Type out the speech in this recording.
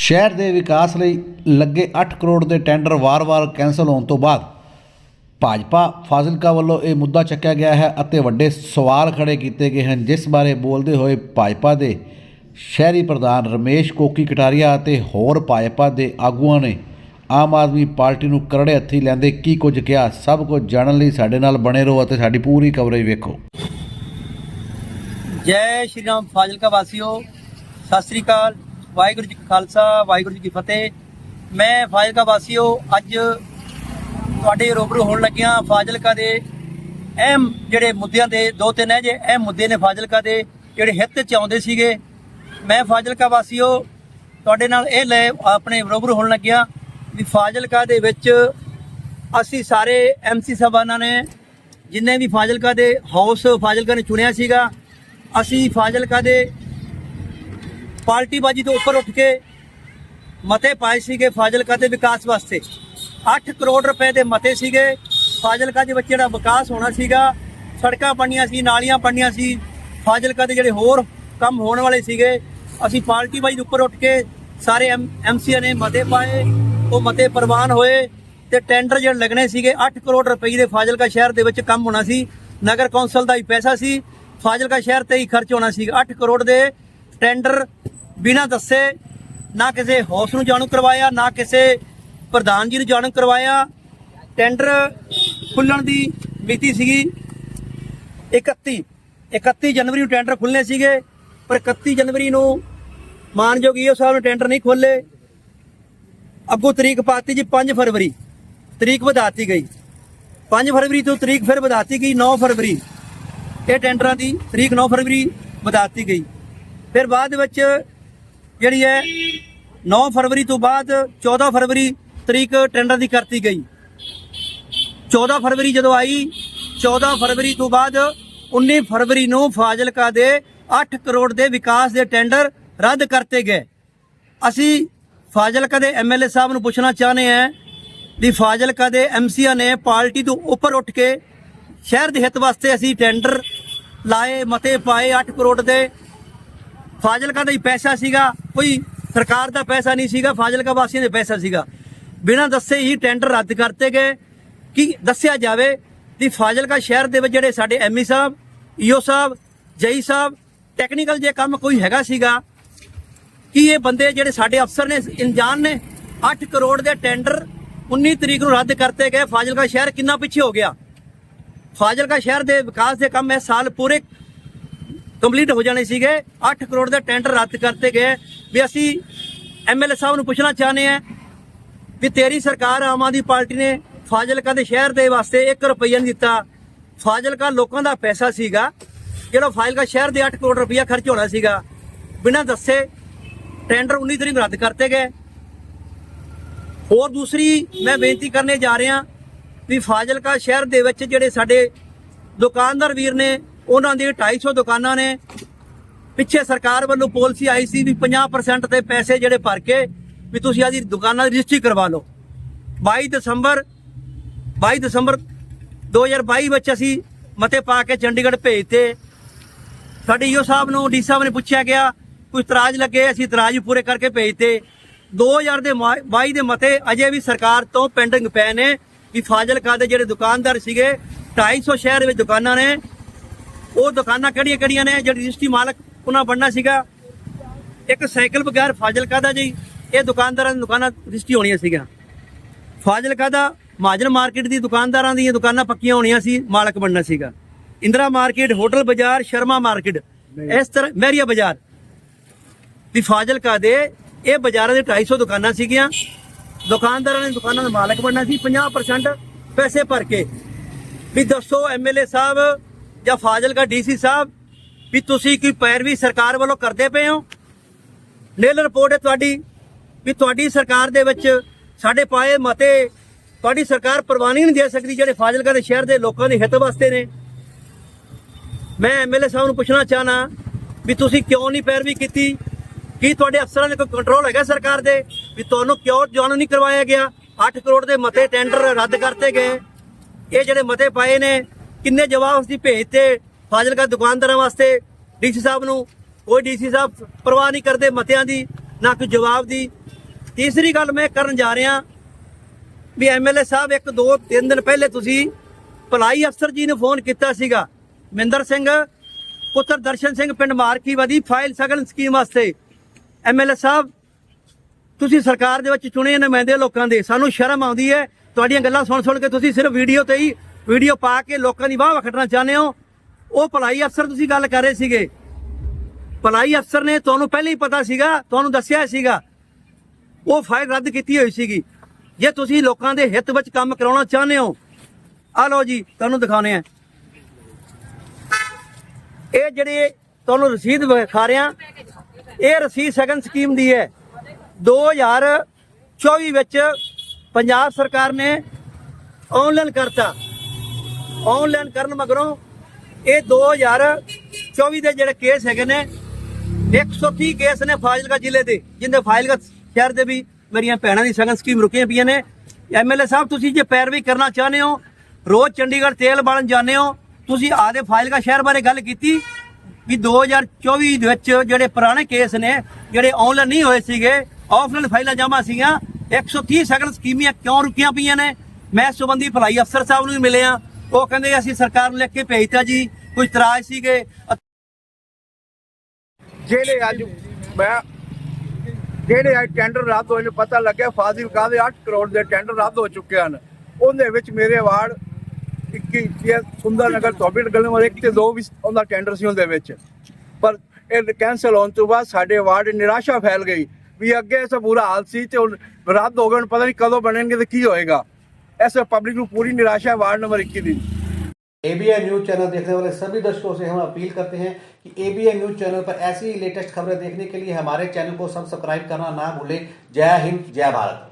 ਸ਼ਹਿਰ ਦੇ ਵਿਕਾਸ ਲਈ ਲੱਗੇ 8 ਕਰੋੜ ਦੇ ਟੈਂਡਰ ਵਾਰ-ਵਾਰ ਕੈਂਸਲ ਹੋਣ ਤੋਂ ਬਾਅਦ ਭਾਜਪਾ ਫਾਜ਼ਿਲਕਾ ਵੱਲੋਂ ਇਹ ਮੁੱਦਾ ਚੱਕਿਆ ਗਿਆ ਹੈ ਅਤੇ ਵੱਡੇ ਸਵਾਲ ਖੜੇ ਕੀਤੇ ਗਏ ਹਨ, ਜਿਸ ਬਾਰੇ ਬੋਲਦੇ ਹੋਏ ਭਾਜਪਾ ਦੇ ਸ਼ਹਿਰੀ ਪ੍ਰਧਾਨ ਰਮੇਸ਼ ਕੋਕੀ ਕਟਾਰੀਆ ਅਤੇ ਹੋਰ ਭਾਜਪਾ ਦੇ ਆਗੂਆਂ ਨੇ ਆਮ ਆਦਮੀ ਪਾਰਟੀ ਨੂੰ ਕਰੜੇ ਹੱਥੀ ਲੈਂਦੇ ਕੀ ਕੁਝ ਕਿਹਾ? ਸਭ ਕੁਝ ਜਾਣਨ ਲਈ ਸਾਡੇ ਨਾਲ ਬਣੇ ਰਹੋ ਅਤੇ ਸਾਡੀ ਪੂਰੀ ਕਵਰੇਜ ਵੇਖੋ। ਜੈ ਸ਼੍ਰੀ ਰਾਮ ਫਾਜ਼ਿਲਕਾ ਵਾਸੀਓ, ਸਤਿ ਸ੍ਰੀ ਅਕਾਲ। ਵਾਹਿਗੁਰੂ ਜੀ ਕਾ ਖਾਲਸਾ, ਵਾਹਿਗੁਰੂ ਜੀ ਕੀ ਫਤਿਹ। ਮੈਂ ਫਾਜ਼ਿਲਕਾ ਵਾਸੀਓ ਅੱਜ ਤੁਹਾਡੇ ਰੋਬਰੂ ਹੋਣ ਲੱਗਿਆ ਫਾਜ਼ਿਲਕਾ ਦੇ ਅਹਿਮ ਜਿਹੜੇ ਮੁੱਦਿਆਂ ਦੇ ਦੋ ਤਿੰਨ ਹੈ ਜੇ, ਅਹਿਮ ਮੁੱਦੇ ਨੇ ਫਾਜ਼ਿਲਕਾ ਦੇ, ਜਿਹੜੇ ਹਿੱਤ ਚ ਆਉਂਦੇ ਸੀਗੇ। ਮੈਂ ਫਾਜ਼ਿਲਕਾ ਵਾਸੀਓ ਤੁਹਾਡੇ ਨਾਲ ਇਹ ਲੈ ਆਪਣੇ ਰੋਬਰੂ ਹੋਣ ਲੱਗਿਆ ਵੀ ਫਾਜ਼ਿਲਕਾ ਦੇ ਵਿੱਚ ਅਸੀਂ ਸਾਰੇ ਐਮਸੀ ਸਾਹਿਬਾਨਾਂ ਨੇ ਜਿੰਨੇ ਵੀ ਫਾਜ਼ਿਲਕਾ ਦੇ ਹਾਊਸ ਫਾਜ਼ਿਲਕਾ ਨੇ ਚੁਣਿਆ ਸੀਗਾ, ਅਸੀਂ ਫਾਜ਼ਿਲਕਾ ਦੇ ਪਾਰਟੀਬਾਜ਼ੀ ਤੋਂ ਉੱਪਰ ਉੱਠ ਕੇ ਮਤੇ ਪਾਏ ਸੀਗੇ ਫਾਜ਼ਿਲਕਾ ਦੇ ਵਿਕਾਸ ਵਾਸਤੇ। 8 ਕਰੋੜ ਰੁਪਏ ਦੇ ਮਤੇ ਸੀਗੇ। ਫਾਜ਼ਿਲਕਾ ਦੇ ਵਿੱਚ ਜਿਹੜਾ ਵਿਕਾਸ ਹੋਣਾ ਸੀਗਾ, ਸੜਕਾਂ ਬਣਨੀਆਂ ਸੀ, ਨਾਲੀਆਂ ਬਣਨੀਆਂ ਸੀ, ਫਾਜ਼ਿਲਕਾ ਦੇ ਜਿਹੜੇ ਹੋਰ ਕੰਮ ਹੋਣ ਵਾਲੇ ਸੀਗੇ, ਅਸੀਂ ਪਾਰਟੀ ਬਾਜੀ ਉੱਪਰ ਉੱਠ ਕੇ ਸਾਰੇ ਐਮਸੀਆ ਨੇ ਮਤੇ ਪਾਏ, ਉਹ ਮਤੇ ਪ੍ਰਵਾਨ ਹੋਏ ਤੇ ਟੈਂਡਰ ਜਿਹੜੇ ਲੱਗਣੇ ਸੀਗੇ 8 ਕਰੋੜ ਰੁਪਏ ਦੇ ਫਾਜ਼ਿਲਕਾ ਸ਼ਹਿਰ ਦੇ ਵਿੱਚ ਕੰਮ ਹੋਣਾ ਸੀ, ਨਗਰ ਕੌਂਸਲ ਦਾ ਹੀ ਪੈਸਾ ਸੀ, ਫਾਜ਼ਿਲਕਾ ਸ਼ਹਿਰ ਤੇ ਹੀ ਖਰਚ ਹੋਣਾ ਸੀ 8 ਕਰੋੜ ਦੇ ਟੈਂਡਰ ਬਿਨਾਂ ਦੱਸੇ ਨਾ ਕਿਸੇ ਹੌਸ ਨੂੰ ਜਾਣੂ ਕਰਵਾਇਆ, ਨਾ ਕਿਸੇ ਪ੍ਰਧਾਨ ਜੀ ਨੂੰ ਜਾਣੂ ਕਰਵਾਇਆ। ਟੈਂਡਰ ਖੁੱਲਣ ਦੀ ਮਿਤੀ ਸੀਗੀ 31 31 ਜਨਵਰੀ ਨੂੰ ਟੈਂਡਰ ਖੁੱਲਨੇ ਸੀਗੇ, ਪਰ 31 ਜਨਵਰੀ ਨੂੰ ਮਾਨਯੋਗ ਈਓ ਸਾਹਿਬ ਨੇ ਟੈਂਡਰ ਨਹੀਂ ਖੋਲੇ ਅੱਗੋਂ ਤਰੀਕ ਪਾਤੀ ਜੀ 5 ਫਰਵਰੀ, ਤਰੀਕ ਵਧਾਤੀ ਗਈ। 5 ਫਰਵਰੀ ਤੋਂ ਤਰੀਕ ਫਿਰ ਵਧਾਤੀ ਗਈ 9 ਫਰਵਰੀ। ਇਹ ਟੈਂਡਰਾਂ ਦੀ ਤਰੀਕ 9 ਫਰਵਰੀ ਵਧਾਤੀ ਗਈ। ਫਿਰ ਬਾਅਦ ਵਿੱਚ ਜਿਹੜੀ ਹੈ 9 ਫਰਵਰੀ ਤੋਂ ਬਾਅਦ 14 ਫਰਵਰੀ ਤਰੀਕ ਟੈਂਡਰ ਦੀ ਕਰਤੀ ਗਈ। 14 ਫਰਵਰੀ ਜਦੋਂ ਆਈ 14 ਫਰਵਰੀ ਤੋਂ ਬਾਅਦ 19 ਫਰਵਰੀ ਨੂੰ ਫਾਜ਼ਿਲਕਾ ਦੇ 8 ਕਰੋੜ ਦੇ ਵਿਕਾਸ ਦੇ ਟੈਂਡਰ ਰੱਦ ਕਰਤੇ ਗਏ। ਅਸੀਂ ਫਾਜ਼ਿਲਕਾ ਦੇ ਐਮਐਲਏ ਸਾਹਿਬ ਨੂੰ ਪੁੱਛਣਾ ਚਾਹੁੰਦੇ ਹਾਂ ਵੀ ਫਾਜ਼ਿਲਕਾ ਦੇ ਐਮਸੀਆ ਨੇ ਪਾਰਟੀ ਤੋਂ ਉੱਪਰ ਉੱਠ ਕੇ ਸ਼ਹਿਰ ਦੇ ਹਿੱਤ ਵਾਸਤੇ ਅਸੀਂ ਟੈਂਡਰ ਲਾਏ, ਮਤੇ ਪਾਏ 8 ਕਰੋੜ ਦੇ। ਫਾਜ਼ਿਲਕਾ ਦਾ ਹੀ ਪੈਸਾ ਸੀਗਾ। ਕੋਈ ਸਰਕਾਰ ਦਾ ਪੈਸਾ ਨਹੀਂ ਸੀਗਾ, ਫਾਜ਼ਿਲਕਾ ਵਾਸੀਆਂ ਦੇ ਪੈਸਾ ਸੀਗਾ। ਬਿਨਾਂ ਦੱਸੇ ਹੀ ਟੈਂਡਰ ਰੱਦ ਕਰਤੇ ਗਏ। ਕਿ ਦੱਸਿਆ ਜਾਵੇ ਕਿ ਫਾਜ਼ਿਲਕਾ ਸ਼ਹਿਰ ਦੇ ਵਿੱਚ ਜਿਹੜੇ ਸਾਡੇ ਐਮਈ ਸਾਹਿਬ ਈਓ ਸਾਹਿਬ ਜਈ ਸਾਹਿਬ ਟੈਕਨੀਕਲ ਜੇ ਕੰਮ ਕੋਈ ਹੈਗਾ ਸੀਗਾ, ਕਿ ਇਹ ਬੰਦੇ ਜਿਹੜੇ ਸਾਡੇ ਅਫਸਰ ਨੇ, ਇਨਜਾਨ ਨੇ 8 ਕਰੋੜ ਦੇ ਟੈਂਡਰ 19 ਤਰੀਕ ਨੂੰ ਰੱਦ ਕਰਤੇ ਗਏ। ਫਾਜ਼ਿਲਕਾ ਸ਼ਹਿਰ ਕਿੰਨਾ ਪਿੱਛੇ ਹੋ ਗਿਆ? ਫਾਜ਼ਿਲਕਾ ਸ਼ਹਿਰ ਦੇ ਵਿਕਾਸ ਦੇ ਕੰਮ ਇਸ ਸਾਲ ਪੂਰੇ ਕੰਪਲੀਟ ਹੋ ਜਾਣੇ ਸੀਗੇ। 8 ਕਰੋੜ ਦੇ ਟੈਂਡਰ ਰੱਦ ਕਰਤੇ ਗਏ। ਵੀ ਅਸੀਂ ਐਮਐਲਏ ਸਾਹਿਬ ਨੂੰ ਪੁੱਛਣਾ ਚਾਹੁੰਦੇ ਆ ਵੀ ਤੇਰੀ ਸਰਕਾਰ ਆਮ ਆਦਮੀ ਪਾਰਟੀ ਨੇ ਫਾਜ਼ਿਲਕਾ ਦੇ ਸ਼ਹਿਰ ਦੇ ਵਾਸਤੇ 1 ਰੁਪਈਆ ਨਹੀਂ ਦਿੱਤਾ। ਫਾਜ਼ਿਲਕਾ ਲੋਕਾਂ ਦਾ ਪੈਸਾ ਸੀਗਾ। ਜਿਹੜਾ ਫਾਜ਼ਿਲਕਾ ਸ਼ਹਿਰ ਦੇ 8 ਕਰੋੜ ਰੁਪਈਆ ਖਰਚ ਹੋਣਾ ਸੀਗਾ। ਬਿਨਾਂ ਦੱਸੇ ਟੈਂਡਰ 19 ਤਰੀਕ ਰੱਦ ਕਰਤੇ ਗਏ। ਹੋਰ ਦੂਸਰੀ ਮੈਂ ਬੇਨਤੀ ਕਰਨੇ ਜਾ ਰਿਹਾ ਵੀ ਫਾਜ਼ਿਲਕਾ ਸ਼ਹਿਰ ਦੇ ਵਿੱਚ ਜਿਹੜੇ ਸਾਡੇ ਦੁਕਾਨਦਾਰ ਵੀਰ ਨੇ ਉਹਨਾਂ ਦੀ 250 ਦੁਕਾਨਾਂ ਨੇ। ਪਿੱਛੇ ਸਰਕਾਰ ਵੱਲੋਂ ਪਾਲਿਸੀ ਆਈ ਸੀ ਵੀ 50% ਤੇ ਪੈਸੇ ਜਿਹੜੇ ਭਰ ਕੇ ਵੀ ਤੁਸੀਂ ਆਦੀ ਦੁਕਾਨਾਂ ਦੀ ਰਜਿਸਟਰੀ ਕਰਵਾ ਲਓ। 22 ਦਸੰਬਰ 22 ਦਸੰਬਰ 2022 ਵਿੱਚ ਅਸੀਂ ਮਤੇ ਪਾ ਕੇ ਚੰਡੀਗੜ੍ਹ ਭੇਜਤੇ। ਸਾਡੇ ਈਓ ਸਾਹਿਬ ਨੂੰ, ਡੀ ਸਾਹਿਬ ਨੇ ਪੁੱਛਿਆ ਗਿਆ, ਕੋਈ ਇਤਰਾਜ਼ ਲੱਗੇ? ਅਸੀਂ ਇਤਰਾਜ਼ ਪੂਰੇ ਕਰਕੇ ਭੇਜਤੇ। 2000 ਦੇ 22 ਦੇ ਮਤੇ ਅਜੇ ਵੀ ਸਰਕਾਰ ਤੋਂ ਪੈਂਡਿੰਗ ਪਏ ਨੇ ਵੀ ਫਾਜ਼ਿਲਕਾ ਦੇ ਜਿਹੜੇ ਦੁਕਾਨਦਾਰ ਸੀਗੇ 250 ਸ਼ਹਿਰ ਵਿੱਚ ਦੁਕਾਨਾਂ ਨੇ। ਉਹ ਦੁਕਾਨਾਂ ਕਿਹੜੀਆਂ ਕਿਹੜੀਆਂ ਨੇ? ਜਿਹੜੀ ਰਜਿਸਟਰੀ ਮਾਲਕ ਉਹਨਾਂ ਬਣਨਾ ਸੀਗਾ। ਇੱਕ ਸਾਈਕਲ ਬਗੈਰ ਫਾਜ਼ਿਲਕਾ ਦਾ ਜੀ ਇਹ ਦੁਕਾਨਦਾਰਾਂ ਦੀ ਦੁਕਾਨਾਂ ਰਜਿਸਟਰੀ ਹੋਣੀਆਂ ਸੀਗੀਆਂ। ਫਾਜ਼ਿਲਕਾ ਦਾ ਮਹਾਜਨ ਮਾਰਕੀਟ ਦੀ ਦੁਕਾਨਦਾਰਾਂ ਦੀਆਂ ਦੁਕਾਨਾਂ ਪੱਕੀਆਂ ਹੋਣੀਆਂ ਸੀ ਮਾਲਕ ਬਣਨਾ ਸੀਗਾ। ਇੰਦਰਾ ਮਾਰਕੀਟ ਹੋਟਲ ਬਾਜ਼ਾਰ ਸ਼ਰਮਾ ਮਾਰਕੀਟ। ਇਸ ਤਰ੍ਹਾਂ ਮਹਿਰੀਆ ਬਾਜ਼ਾਰ। ਵੀ ਫਾਜ਼ਿਲਕਾ ਦੇ ਇਹ ਬਾਜ਼ਾਰਾਂ ਦੇ 250 ਦੁਕਾਨਾਂ ਸੀਗੀਆਂ। ਦੁਕਾਨਦਾਰਾਂ ਨੇ ਦੁਕਾਨਾਂ ਦਾ ਮਾਲਕ ਬਣਨਾ ਸੀ 50% ਪੈਸੇ ਭਰ ਕੇ। ਵੀ ਦੱਸੋ ਐਮਐਲਏ ਸਾਹਿਬ ਜਾਂ ਫਾਜ਼ਿਲਕਾ ਡੀਸੀ ਸਾਹਿਬ ਵੀ ਤੁਸੀਂ ਕੀ ਪੈਰਵੀ ਸਰਕਾਰ ਵੱਲੋਂ ਕਰਦੇ ਪਏ ਹੋ? ਨੀਲ ਰਿਪੋਰਟ ਹੈ ਤੁਹਾਡੀ ਵੀ ਤੁਹਾਡੀ ਸਰਕਾਰ ਦੇ ਵਿੱਚ ਸਾਡੇ ਪਾਏ ਮਤੇ ਤੁਹਾਡੀ ਸਰਕਾਰ ਪ੍ਰਵਾਨੀ ਨਹੀਂ ਦੇ ਸਕਦੀ ਜਿਹੜੇ ਫਾਜ਼ਿਲਕਾ ਦੇ ਸ਼ਹਿਰ ਦੇ ਲੋਕਾਂ ਦੇ ਹਿੱਤ ਵਾਸਤੇ ਨੇ। ਮੈਂ ਐਮਐਲਏ ਸਾਹਿਬ ਨੂੰ ਪੁੱਛਣਾ ਚਾਹਨਾ ਵੀ ਤੁਸੀਂ ਕਿਉਂ ਨਹੀਂ ਪੈਰਵੀ ਕੀਤੀ? ਕੀ ਤੁਹਾਡੇ ਅਫਸਰਾਂ ਦੇ ਕੋਈ ਕੰਟਰੋਲ ਹੈਗਾ ਸਰਕਾਰ ਦੇ ਵੀ ਤੁਹਾਨੂੰ ਕਿਉਂ ਜਾਣੂ ਨਹੀਂ ਕਰਵਾਇਆ ਗਿਆ? 8 ਕਰੋੜ ਦੇ ਮਤੇ ਟੈਂਡਰ ਰੱਦ ਕਰਤੇ ਗਏ। ਇਹ ਜਿਹੜੇ ਮਤੇ ਪਾਏ ਨੇ ਕਿੰਨੇ ਜਵਾਬ ਅਸੀਂ ਭੇਜਤੇ ਫਾਜ਼ਿਲਕਾ ਦੁਕਾਨਦਾਰਾਂ ਵਾਸਤੇ? ਡੀਸੀ ਸਾਹਿਬ ਨੂੰ ਕੋਈ ਡੀਸੀ ਸਾਹਿਬ ਪਰਵਾਹ ਨਹੀਂ ਕਰਦੇ ਮਤਿਆਂ ਦੀ, ਨਾ ਕੋਈ ਜਵਾਬ ਦੀ। ਤੀਸਰੀ ਗੱਲ ਮੈਂ ਕਰਨ ਜਾ ਰਿਹਾ ਵੀ ਐਮਐਲਏ ਸਾਹਿਬ, ਇੱਕ ਦੋ ਤਿੰਨ ਦਿਨ ਪਹਿਲੇ ਤੁਸੀਂ ਭਲਾਈ ਅਫਸਰ ਜੀ ਨੂੰ ਫੋਨ ਕੀਤਾ ਸੀਗਾ। ਮਿੰਦਰ ਸਿੰਘ, ਪੁੱਤਰ ਦਰਸ਼ਨ ਸਿੰਘ, ਪਿੰਡ ਮਾਰਕੀਵਾਦੀ, ਫਾਈਲ ਸਗਨ ਸਕੀਮ ਵਾਸਤੇ। ਐਮਐਲਏ ਸਾਹਿਬ, ਤੁਸੀਂ ਸਰਕਾਰ ਦੇ ਵਿੱਚ ਚੁਣੇ ਨੁਮਾਇੰਦੇ ਲੋਕਾਂ ਦੇ। ਸਾਨੂੰ ਸ਼ਰਮ ਆਉਂਦੀ ਹੈ। ਤੁਹਾਡੀਆਂ ਗੱਲਾਂ ਸੁਣ ਸੁਣ ਕੇ ਤੁਸੀਂ ਸਿਰਫ ਵੀਡੀਓ ਤੇ ਹੀ ਵੀਡੀਓ ਪਾ ਕੇ ਲੋਕਾਂ ਦੀ ਵਾਹ ਵਖਟਣਾ ਚਾਹੁੰਦੇ ਹੋ? ਉਹ ਭਲਾਈ ਅਫਸਰ ਤੁਸੀਂ ਗੱਲ ਕਰ ਰਹੇ ਸੀਗੇ। ਭਲਾਈ ਅਫਸਰ ਨੇ ਤੁਹਾਨੂੰ ਪਹਿਲਾਂ ਹੀ ਪਤਾ ਸੀਗਾ, ਤੁਹਾਨੂੰ ਦੱਸਿਆ ਸੀਗਾ। ਉਹ ਫਾਈਲ ਰੱਦ ਕੀਤੀ ਹੋਈ ਸੀਗੀ। ਜੇ ਤੁਸੀਂ ਲੋਕਾਂ ਦੇ ਹਿੱਤ ਵਿੱਚ ਕੰਮ ਕਰਾਉਣਾ ਚਾਹੁੰਦੇ ਹੋ ਆ ਲਓ ਜੀ, ਤੁਹਾਨੂੰ ਦਿਖਾਉਣੇ ਆ ਇਹ ਜਿਹੜੇ ਤੁਹਾਨੂੰ ਰਸੀਦ ਵਿਖਾ ਰਿਹਾ, ਇਹ ਰਸੀਦ ਸਗਨ ਸਕੀਮ ਦੀ ਹੈ। 2024 ਵਿੱਚ ਪੰਜਾਬ ਸਰਕਾਰ ਨੇ ਆਨਲਾਈਨ ਕਰਤਾ। ਆਨਲਾਈਨ ਕਰਨ ਮਗਰੋਂ ਇਹ 2024 ਦੇ ਜਿਹੜੇ ਕੇਸ ਹੈਗੇ ਨੇ 130 ਕੇਸ ਨੇ ਫਾਜ਼ਿਲਕਾ ਜ਼ਿਲ੍ਹੇ ਦੇ, ਜਿੰਦੇ ਫਾਜ਼ਿਲਕਾ ਸ਼ਹਿਰ ਦੇ ਵੀ ਮੇਰੀਆਂ ਭੈਣਾਂ ਦੀ ਸਗਨ ਸਕੀਮ ਰੁਕੀਆਂ ਪਈਆਂ ਨੇ। ਐਮਐਲਏ ਸਾਹਿਬ, ਤੁਸੀਂ ਜੇ ਪੈਰਵੀ ਕਰਨਾ ਚਾਹੁੰਦੇ ਹੋ, ਰੋਜ਼ ਚੰਡੀਗੜ੍ਹ ਤੇਲ ਬਾਲਣ ਜਾਂਦੇ ਹੋ, ਤੁਸੀਂ ਆਦੇ ਫਾਜ਼ਿਲਕਾ ਸ਼ਹਿਰ ਬਾਰੇ ਗੱਲ ਕੀਤੀ ਵੀ 2024 ਦੇ ਵਿੱਚ ਜਿਹੜੇ ਪੁਰਾਣੇ ਕੇਸ ਨੇ, ਜਿਹੜੇ ਆਨਲਾਈਨ ਨਹੀਂ ਹੋਏ ਸੀਗੇ ਆਫਲਾਈਨ ਫਾਈਲਾਂ ਜਮ੍ਹਾਂ ਸੀਗੀਆਂ 130 ਸਗਨ ਸਕੀਮੀਆਂ ਕਿਉਂ ਰੁਕੀਆਂ ਪਈਆਂ ਨੇ? ਮੈਂ ਇਸ ਸੰਬੰਧੀ ਭਲਾਈ ਅਫਸਰ ਸਾਹਿਬ ਨੂੰ ਵੀ ਮਿਲਿਆ ਉਹ ਕਹਿੰਦੇ ਅਸੀਂ ਸਰਕਾਰ ਨੂੰ ਲਿਖ ਕੇ ਭੇਜਤਾ ਜੀ ਕੁਝ ਇਤਰਾਜ਼ ਸੀਗੇ? ਜਿਹੜੇ ਅੱਜ ਮੈਂ ਜਿਹੜੇ ਅੱਜ ਟੈਂਡਰ ਰੱਦ ਹੋਏ ਨੇ, ਪਤਾ ਲੱਗਿਆ ਫਾਜ਼ਿਲਕਾ ਦੇ 8 ਕਰੋੜ ਦੇ ਟੈਂਡਰ ਰੱਦ ਹੋ ਚੁੱਕੇ ਹਨ। ਉਹਦੇ ਵਿੱਚ ਮੇਰੇ ਵਾਰਡ 21 ਸੁੰਦਰ ਨਗਰ ਧੋਬੀ ਗਲੀ 1 ਤੇ 2 ਵੀ ਉਹਦਾ ਟੈਂਡਰ ਸੀ ਉਹਦੇ ਵਿੱਚ। ਪਰ ਇਹ ਕੈਂਸਲ ਹੋਣ ਤੋਂ ਬਾਅਦ ਸਾਡੇ ਵਾਰਡ ਨਿਰਾਸ਼ਾ ਫੈਲ ਗਈ ਵੀ ਅੱਗੇ ਐਸਾ ਬੁਰਾ ਹਾਲ ਸੀ ਤੇ ਰੱਦ ਹੋ ਗਏ, ਹੁਣ ਪਤਾ ਨਹੀਂ ਕਦੋਂ ਬਣਨਗੇ ਤੇ ਕੀ ਹੋਏਗਾ। ऐसे पब्लिक को पूरी निराशा है, वार्ड नंबर इक्कीस दिन एबीएन न्यूज़ चैनल देखने वाले सभी दर्शकों से हम अपील करते हैं कि एबीएन न्यूज़ चैनल पर ऐसी ही लेटेस्ट खबरें देखने के लिए हमारे चैनल को सब्सक्राइब करना ना भूलें। जय हिंद, जय भारत।